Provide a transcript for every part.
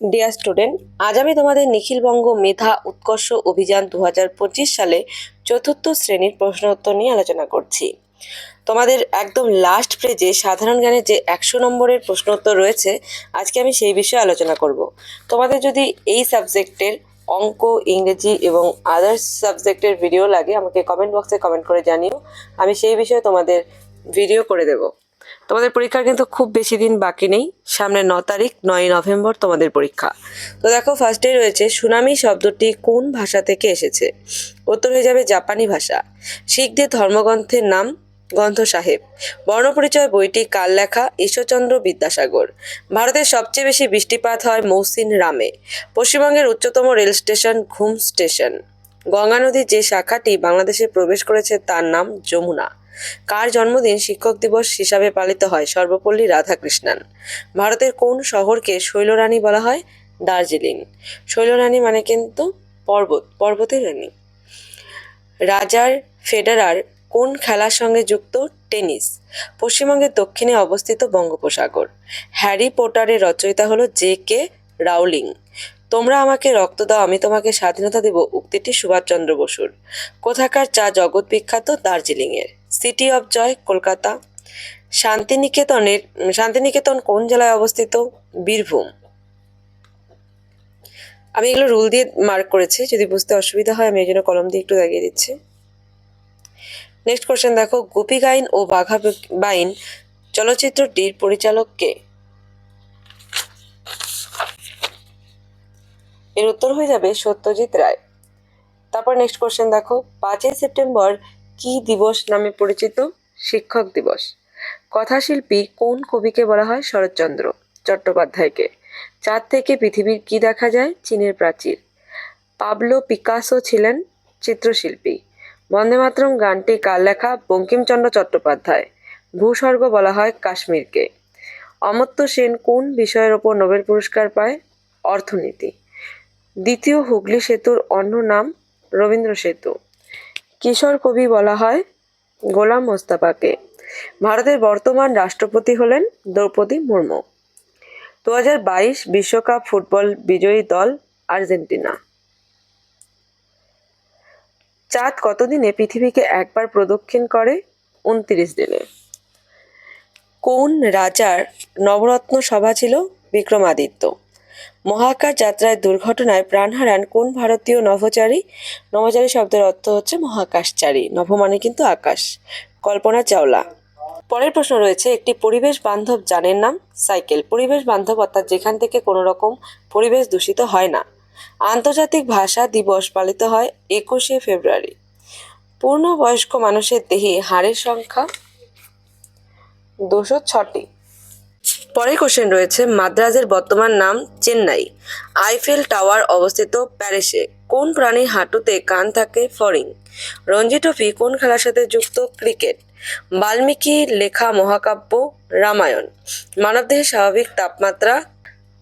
Dear student আজ আমি তোমাদের নিখিলবঙ্গ মেধা উৎকর্ষ অভিযান দু হাজার পঁচিশ সালে চতুর্থ শ্রেণির প্রশ্নোত্তর নিয়ে আলোচনা করছি। তোমাদের একদম লাস্ট পেজে সাধারণ জ্ঞানের যে একশো নম্বরের প্রশ্নোত্তর রয়েছে, আজকে আমি সেই বিষয়ে আলোচনা করব। তোমাদের যদি এই সাবজেক্টের অঙ্ক, ইংরেজি এবং আদার্স সাবজেক্টের ভিডিও লাগে, আমাকে কমেন্ট বক্সে কমেন্ট করে জানিও। আমি সেই বিষয়ে তোমাদের ভিডিও করে দেবো। তোমাদের পরীক্ষার কিন্তু খুব বেশি দিন বাকি নেই। সামনে ন তারিখ নয় নভেম্বর তোমাদের পরীক্ষা। তো দেখো ফার্স্টে রয়েছে, সুনামি শব্দটি কোন ভাষা থেকে এসেছে? উত্তর হয়ে যাবে জাপানি ভাষা। শিখদের ধর্মগ্রন্থের নাম গ্রন্থ সাহেব। বর্ণপরিচয় বইটি কার লেখা? ঈশ্বরচন্দ্র বিদ্যাসাগর। ভারতের সবচেয়ে বেশি বৃষ্টিপাত হয় মৌসিন রামে। পশ্চিমবঙ্গের উচ্চতম rail station Ghum station. Ganga নদীর যে শাখাটি বাংলাদেশে প্রবেশ করেছে তার নাম যমুনা। কার জন্মদিন শিক্ষক দিবস হিসাবে পালিত হয়? সর্বপল্লী রাধাকৃষ্ণন। ভারতের কোন শহরকে শৈলরানী বলা হয়? দার্জিলিং। শৈলরানী মানে কিন্তু পর্বত, পর্বতের রানী। রাজার ফেডারার কোন খেলার সঙ্গে যুক্ত? টেনিস। পশ্চিমবঙ্গের দক্ষিণে অবস্থিত বঙ্গোপসাগর। হ্যারি পটারের রচয়িতা হলো জে কে রাউলিং। তোমরা আমাকে রক্ত দাও, আমি তোমাকে স্বাধীনতা দেব, উক্তিটি সুভাষচন্দ্র বসুর। কোথাকার চা জগৎ বিখ্যাত? দার্জিলিংয়ের। City of joy, Kolkata. শান্তিনিকেতনের, শান্তিনিকেতন কোন জেলায় অবস্থিত? বীরভূম। আমি এগুলো রুল দিয়ে মার্ক করেছি, যদি বুঝতে অসুবিধা হয় আমি এই জন্য কলম দিয়ে একটু দাগিয়ে দিচ্ছি। নেক্সট কোশ্চেন দেখো, গোপী গাইন ও বাঘা বাইন চলচ্চিত্রটির পরিচালক কে? এর উত্তর হয়ে যাবে সত্যজিৎ রায়। তারপর নেক্সট কোশ্চেন দেখো, পাঁচই সেপ্টেম্বর কি দিবস নামে পরিচিত? শিক্ষক দিবস। কথাশিল্পী কোন কবিকে বলা হয় শরৎচন্দ্র চট্টোপাধ্যায়কে? চাঁদ থেকে পৃথিবীর কি দেখা যায়? চীনের প্রাচীর। পাবলো পিকাসো ছিলেন চিত্রশিল্পী। বন্দে মাতরম গানটি কার লেখা? বঙ্কিমচন্দ্র চট্টোপাধ্যায়। ভূস্বর্গ বলা হয় কাশ্মীরকে। অমর্ত্য সেন কোন বিষয়ের ওপর নোবেল পুরস্কার পায়? অর্থনীতি। দ্বিতীয় হুগলি সেতুর অন্য নাম রবীন্দ্র সেতু। কিশোর কবি বলা হয় গোলাম মোস্তাফাকে। ভারতের বর্তমান রাষ্ট্রপতি হলেন দ্রৌপদী মুর্মু। দু বিশ্বকাপ ফুটবল বিজয়ী দল আর্জেন্টিনা। চাঁদ কতদিনে পৃথিবীকে একবার প্রদক্ষিণ করে? উনত্রিশ দিনে। কোন রাজার নবরত্ন সভা ছিল বিক্রমাদিত্য? মহাকাশ যাত্রায় দুর্ঘটনায় প্রাণ হারান কোন ভারতীয় নভোচারী? নভোচারী শব্দের অর্থ হচ্ছে মহাকাশচারী। নভ মানে কিন্তু আকাশ। কল্পনা চাওলা। পরের প্রশ্ন রয়েছে, একটি পরিবেশ বান্ধব যানের নাম সাইকেল। পরিবেশ বান্ধব অর্থাৎ যেখান থেকে কোনো রকম পরিবেশ দূষিত হয় না। আন্তর্জাতিক ভাষা দিবস পালিত হয় একুশে ফেব্রুয়ারি। পূর্ণবয়স্ক মানুষের দেহে হাড়ের সংখ্যা দুশো ছটি। পরের কোশ্চেন রয়েছে, মাদ্রাজের বর্তমান নাম চেন্নাই। আইফেল টাওয়ার অবস্থিত প্যারিসে কোন প্রাণীর হাঁটুতে কান থাকে ফরিং রঞ্জি ট্রফি কোন খেলার সাথে যুক্ত ক্রিকেট? বাল্মীকি লেখা মহাকাব্য রামায়ণ। মানবদেহের স্বাভাবিক তাপমাত্রা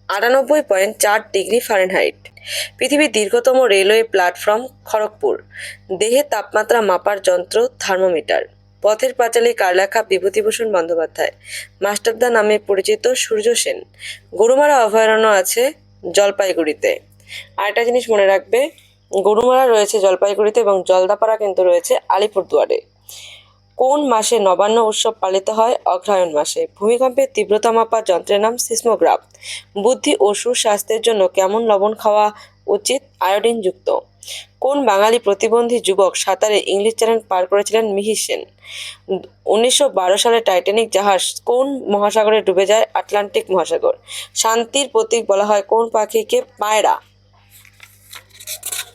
আটানব্বই পয়েন্ট চার ডিগ্রি ফারেনহাইট। পৃথিবীর দীর্ঘতম রেলওয়ে প্ল্যাটফর্ম খড়গপুর। দেহের তাপমাত্রা মাপার যন্ত্র থার্মোমিটার। পথের পাঁচালী কার লেখা বিভূতিভূষণ বন্দ্যোপাধ্যায়। মাস্টারদা নামে পরিচিত সূর্য সেন। গরুমারা অভয়ারণ্য আছে জলপাইগুড়িতে। আরেকটা জিনিস মনে রাখবে, গরুমারা রয়েছে জলপাইগুড়িতে এবং জলদাপাড়া কিন্তু রয়েছে আলিপুরদুয়ারে। কোন মাসে নবান্ন উৎসব পালিত হয়? অগ্রহায়ণ মাসে। ভূমিকম্পের তীব্রতা মাপার যন্ত্রের নাম সিসমোগ্রাফ বুদ্ধি ও সুস্বাস্থ্যের জন্য কেমন লবণ খাওয়া উচিত আয়োডিনযুক্ত কোন বাঙালি প্রতিবন্ধী যুবক সাঁতারে ইংলিশ চ্যানেল পার করেছিলেন মিহির সেন? উনিশশো বারো সালে টাইটানিক জাহাজ কোন মহাসাগরে ডুবে যায়? আটলান্টিক মহাসাগর। শান্তির প্রতীক বলা হয় কোন পাখিকে? পায়রা।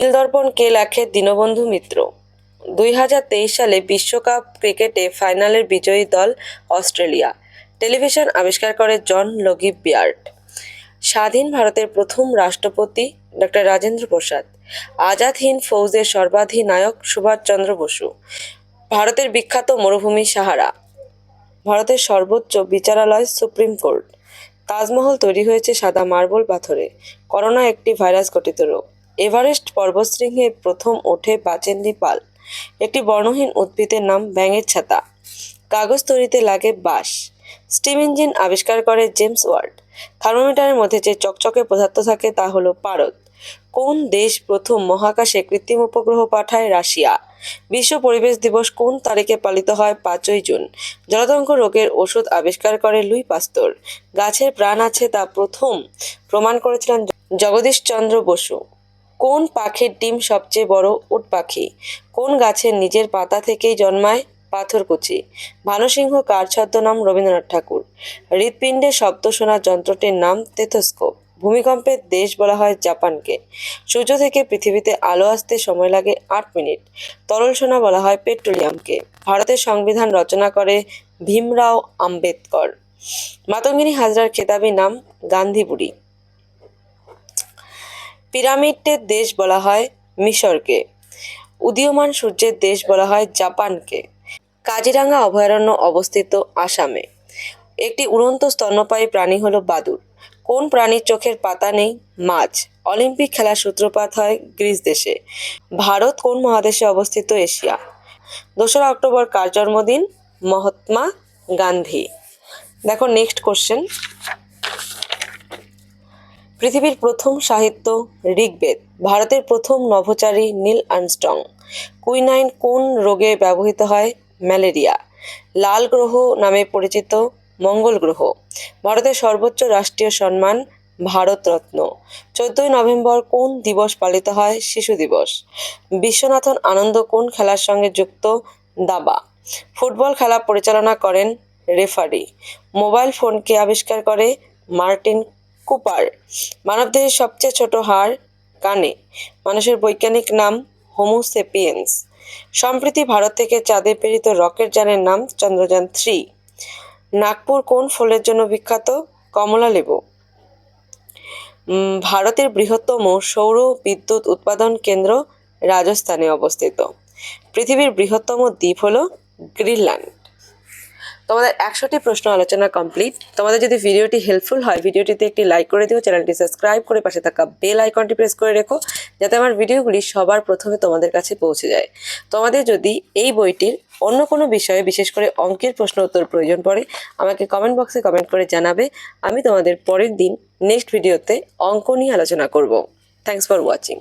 নীলদর্পণ কে লেখে? দীনবন্ধু মিত্র। দুই হাজার তেইশ সালে বিশ্বকাপ ক্রিকেটে ফাইনালের বিজয়ী দল অস্ট্রেলিয়া। টেলিভিশন আবিষ্কার করে জন লগি বিয়ার্ড স্বাধীন ভারতের প্রথম রাষ্ট্রপতি ডক্টর রাজেন্দ্র প্রসাদ আজাদ হিন্দ ফৌজের সর্বাধিনায়ক সুভাষচন্দ্র বসু, ভারতের বিখ্যাত মরুভূমি সাহারা, ভারতের সর্বোচ্চ বিচারালয় সুপ্রিম কোর্ট। তাজমহল তৈরি হয়েছে সাদা মার্বল পাথরে, করোনা একটি ভাইরাস ঘটিত রোগ। এভারেস্ট পর্বতশৃঙ্গে প্রথম ওঠে বাচেন্দ্রী পাল, একটি বর্ণহীন উদ্ভিদের নাম ব্যাঙের ছাতা। কাগজ তৈরিতে লাগে বাঁশ। স্টিম ইঞ্জিন আবিষ্কার করে জেমস ওয়ার্ড। থার্মোমিটারের মধ্যে যে চকচকে পদার্থ থাকে তা হলো পারদ। কোন দেশ প্রথম মহাকাশে কৃত্রিম উপগ্রহ পাঠায়? রাশিয়া। বিশ্ব পরিবেশ দিবস কোন তারিখে পালিত হয়? পাঁচই জুন। জলাতঙ্ক রোগের ওষুধ আবিষ্কার করে লুই পাস্তর। গাছের প্রাণ আছে তা প্রথম প্রমাণ করেছিলেন জগদীশ চন্দ্র বসু। কোন পাখির ডিম সবচেয়ে বড় উট পাখি? কোন গাছের নিজের পাতা থেকেই জন্মায়? পাথরকুচি ভানুসিংহ কার ছদ্মনাম রবীন্দ্রনাথ ঠাকুর। হৃৎপিণ্ডে শব্দ শোনার যন্ত্রটির নাম টেথোস্কোপ ভূমিকম্পের দেশ বলা হয় জাপানকে। সূর্য থেকে পৃথিবীতে আলো আসতে সময় লাগে আট মিনিট। তরল সোনা বলা হয় পেট্রোলিয়ামকে। ভারতের সংবিধান রচনা করে ভীমরাও আম্বেদকর। মাতঙ্গিনী হাজরার খেতাবি নাম গান্ধী বুড়ি। পিরামিডের দেশ বলা হয় মিশরকে। উদীয়মান সূর্যের দেশ বলা হয় জাপানকে। কাজিরাঙ্গা অভয়ারণ্য অবস্থিত আসামে। একটি উড়ন্ত স্তন্যপায়ী প্রাণী হলো বাদুড়। কোন প্রাণীর চোখের পাতা নেই? মাছ। অলিম্পিক খেলার সূত্রপাত হয় গ্রিস দেশে। ভারত কোন মহাদেশে অবস্থিত এশিয়া? দোসরা অক্টোবর কার জন্মদিন? মহাত্মা গান্ধী। দেখো নেক্সট কোশ্চেন পৃথিবীর প্রথম সাহিত্য ঋগ্বেদ। ভারতের প্রথম নভোচারী নীল আর্মস্ট্রং। কুইনাইন কোন রোগে ব্যবহৃত হয়? ম্যালেরিয়া। লাল গ্রহ নামে পরিচিত মঙ্গল গ্রহ। ভারতের সর্বোচ্চ রাষ্ট্রীয় সম্মান ভারতরত্ন। চোদ্দই নভেম্বর কোন দিবস পালিত হয়? শিশু দিবস। বিশ্বনাথন আনন্দ কোন খেলার সঙ্গে যুক্ত? দাবা। ফুটবল খেলা পরিচালনা করেন রেফারি। মোবাইল ফোনকে আবিষ্কার করে মার্টিন কুপার। মানবদেহের সবচেয়ে ছোট হাড় কানে। মানুষের বৈজ্ঞানিক নাম হোমোসেপিয়েন্স। সম্প্রতি ভারত থেকে চাঁদে প্রেরিত রকেট যানের নাম চন্দ্রযান থ্রি। নাগপুর কোন ফলের জন্য বিখ্যাত? কমলা লেবু। ভারতের বৃহত্তম সৌর বিদ্যুৎ উৎপাদন কেন্দ্র রাজস্থানে অবস্থিত। পৃথিবীর বৃহত্তম দ্বীপ হল গ্রিনল্যান্ড। তোমাদের একশোটি প্রশ্ন আলোচনা কমপ্লিট তোমাদের যদি ভিডিওটি হেল্পফুল হয়, ভিডিওটিতে একটি লাইক করে দিও চ্যানেলটি সাবস্ক্রাইব করে পাশে থাকা বেল আইকনটি প্রেস করে রেখো, যাতে আমার ভিডিওগুলি সবার প্রথমে তোমাদের কাছে পৌঁছে যায়। তোমাদের যদি এই বইটির অন্য কোনো বিষয়ে, বিশেষ করে অঙ্কের প্রশ্ন উত্তর প্রয়োজন পড়ে, আমাকে কমেন্ট বক্সে কমেন্ট করে জানাবে। আমি তোমাদের পরের দিন নেক্সট ভিডিওতে অঙ্ক নিয়ে আলোচনা করব। Thanks for watching